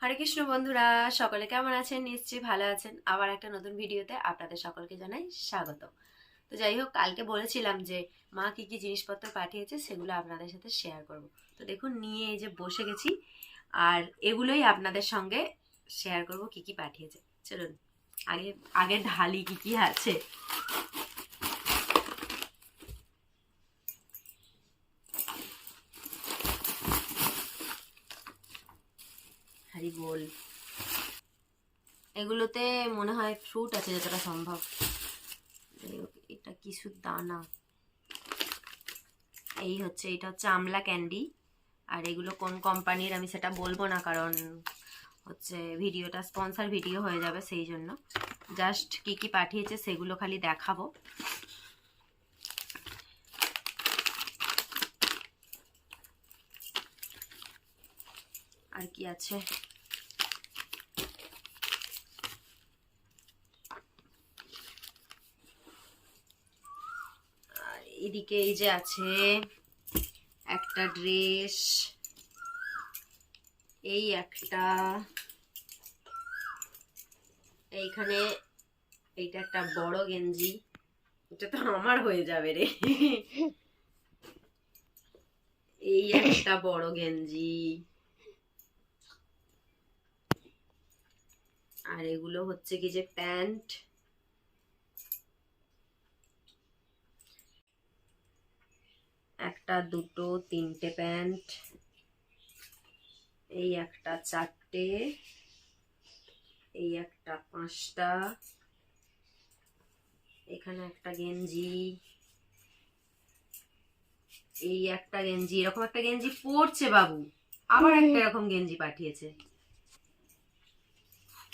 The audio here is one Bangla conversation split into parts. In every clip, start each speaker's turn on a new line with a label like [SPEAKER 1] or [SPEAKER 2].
[SPEAKER 1] হরে কৃষ্ণ বন্ধুরা, সকলে কেমন আছেন? নিশ্চয়ই ভালো আছেন। আবার একটা নতুন ভিডিওতে আপনাদের সকলকে জানাই স্বাগত। তো যাই হোক, কালকে বলেছিলাম যে মা কি কি জিনিসপত্র পাঠিয়েছে সেগুলো আপনাদের সাথে শেয়ার করব। তো দেখুন, নিয়ে এই যে বসে গেছি আর এগুলোই আপনাদের সঙ্গে শেয়ার করব কি কি পাঠিয়েছে। চলুন, আগে আগে ঢালি কি কি আছে। বল এগুলোতে মনে হয় ফ্রুট আছে যতটা সম্ভব। এটা কিছু দানা। এই হচ্ছে, এটা হচ্ছে আমলা ক্যান্ডি আর এগুলো কোন কোম্পানির আমি সেটা বলব না, কারণ হচ্ছে ভিডিওটা স্পন্সর ভিডিও হয়ে যাবে সেই জন্য। জাস্ট কি কি পাঠিয়েছে সেগুলো খালি দেখাবো। আর কি আছে আর এদিকে এই যে আছে একটা ড্রেস, এই একটা, এইখানে এইটা একটা বড় গেঞ্জি, এটা তো আমার হয়ে যাবে রে। এই একটা বড় গেঞ্জি। আর এগুলো হচ্ছে কি যে প্যান্ট। একটা দুটো তিনটে প্যান্ট এই একটা চারটে এই একটা পাঁচটা এখানে একটা গেঞ্জি এই একটা গেঞ্জি এরকম একটা গেঞ্জি পরছে বাবু। আবার একটা এরকম গেঞ্জি পাঠিয়েছে।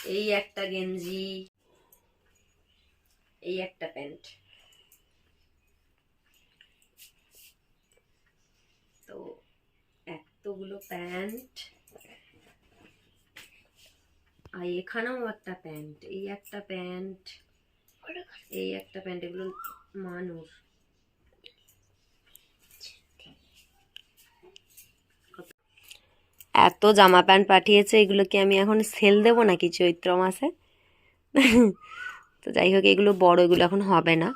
[SPEAKER 1] এই একটা গেঞ্জি এই একটা প্যান্ট তো এতগুলো প্যান্ট। আর এখানেও একটা প্যান্ট, এই একটা প্যান্ট, এই একটা প্যান্ট, এগুলো মানুষ। এত জামা প্যান্ট পাঠিয়েছে, এগুলো কি আমি এখন সেল দেবো নাকি চৈত্র মাসে? তো যাই হোক, এগুলো বড়, এগুলো এখন হবে না।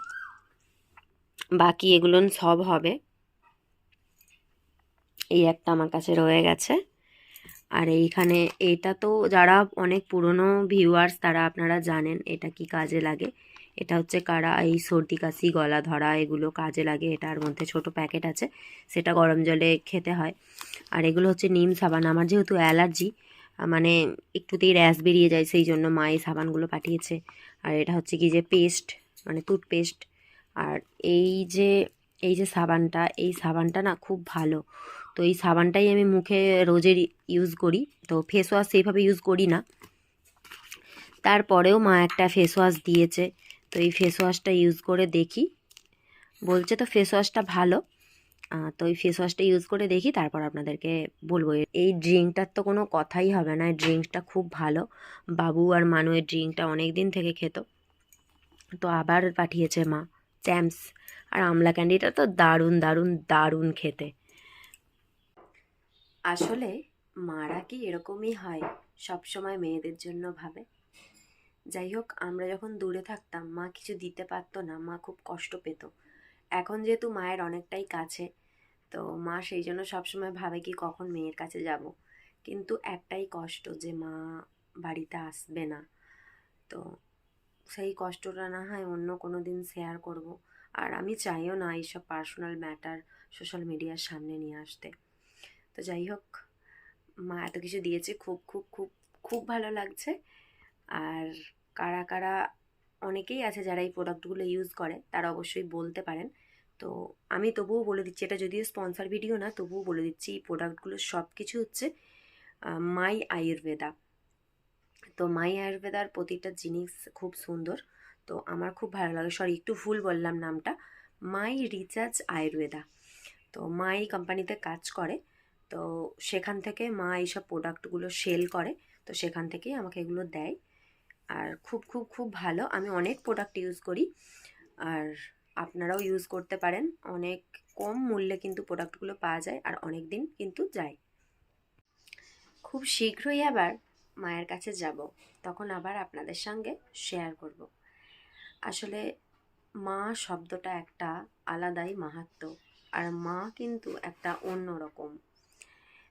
[SPEAKER 1] বাকি এগুলো সব হবে। এই একটা আমার কাছে রয়ে গেছে। আর এইখানে এটা তো যারা অনেক পুরনো ভিউয়ার্স তারা আপনারা জানেন এটা কি কাজে লাগে। এটা হচ্ছে কারা এই সর্দি, কাশি, গলা ধরা এগুলো কাজে লাগে। এটার মধ্যে ছোট প্যাকেট আছে, সেটা গরম জলে খেতে হয়। আর এগুলো হচ্ছে নিম সাবান। আমার যেহেতু অ্যালার্জি মানে একটুতেই র্যাশ বেরিয়ে যায়, সেই জন্য মা এই সাবানগুলো পাঠিয়েছে। আর এটা হচ্ছে কি যে পেস্ট মানে টুথপেস্ট। আর এই যে এই যে সাবানটা, এই সাবানটা না খুব ভালো। তো এই সাবানটাই আমি মুখে রোজের ইউজ করি। তো ফেস ওয়াশ সেইভাবে ইউজ করি না। তারপরেও মা একটা ফেস ওয়াশ দিয়েছে। তো এই ফেস ওয়াশটা ইউজ করে দেখি। বলছে তো ফেস ওয়াশটা ভালো। তো এই ফেস ওয়াশটা ইউজ করে দেখি, তারপর আপনাদেরকে বলব। এই ড্রিঙ্কটার তো কোনো কথাই হবে না। এই ড্রিঙ্কসটা খুব ভালো। বাবু আর মানু এই ড্রিঙ্কটা অনেক দিন থেকে খেত। তো আবার পাঠিয়েছে মা। চ্যাম্পস আর আমলা ক্যান্ডিটা তো দারুণ দারুণ দারুণ খেতে। আসলে মারা কি এরকমই হয় সব সময় মেয়েদের জন্য ভাবে? যাই হোক, আমরা যখন দূরে থাকতাম, মা কিছু দিতে পারতো না, মা খুব কষ্ট পেত। এখন যেহেতু মায়ের অনেকটাই কাছে, তো মা সেই জন্য সবসময় ভাবে কি কখন মেয়ের কাছে যাব। কিন্তু একটাই কষ্ট যে মা বাড়িতে আসবে না। তো সেই কষ্টটা না হয় অন্য কোনো দিন শেয়ার করব। আর আমি চাইও না এইসব পার্সোনাল ম্যাটার সোশ্যাল মিডিয়ার সামনে নিয়ে আসতে। তো যাই হোক, মা এত কিছু দিয়েছে, খুব খুব খুব খুব ভালো লাগছে। আর কারা কারা অনেকেই আছে যারা এই প্রোডাক্টগুলো ইউজ করে, তারা অবশ্যই বলতে পারেন। তো আমি তবুও বলে দিচ্ছি, এটা যদিও স্পন্সর ভিডিও না, তবুও বলে দিচ্ছি, এই প্রোডাক্টগুলো সব কিছু হচ্ছে মাই আয়ুর্বেদা। তো মাই আয়ুর্বেদার প্রতিটা জিনিস খুব সুন্দর, তো আমার খুব ভালো লাগে। সরি একটু ভুল বললাম নামটা। My recharge Ayurveda. তো মাই কোম্পানিতে কাজ করে তো সেখান থেকে মা এইসব প্রোডাক্টগুলো সেল করে, তো সেখান থেকেই আমাকে এগুলো দেয়। আর খুব খুব খুব ভালো, আমি অনেক প্রোডাক্ট ইউজ করি। আর আপনারাও ইউজ করতে পারেন, অনেক কম মূল্যে কিন্তু প্রোডাক্টগুলো পাওয়া যায় আর অনেক দিন কিন্তু যায়। খুব শীঘ্রই আবার মায়ের কাছে যাব, তখন আবার আপনাদের সঙ্গে শেয়ার করব। আসলে মা শব্দটা একটা আলাদাই মাহাত্ম আর মা কিন্তু একটা অন্য রকম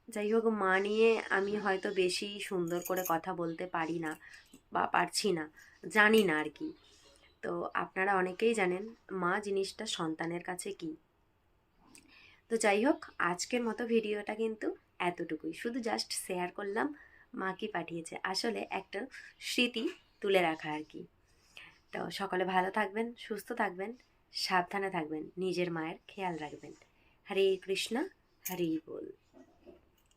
[SPEAKER 1] যাই হোক মা নিয়ে আমি হয়তো বেশি সুন্দর করে কথা বলতে পারি না বা পারছি না, জানি না আর কি। তো আপনারা অনেকেই জানেন মা জিনিসটা সন্তানের কাছে কি। তো যাই হোক, আজকের মতো ভিডিওটা কিন্তু এতটুকুই। শুধু জাস্ট শেয়ার করলাম মা কি পাঠিয়েছে। আসলে একটা স্মৃতি তুলে রাখা আর কি। তো সকলে ভালো থাকবেন, সুস্থ থাকবেন, সাবধানে থাকবেন, নিজের মায়ের খেয়াল রাখবেন। হরে কৃষ্ণ, হরি বল।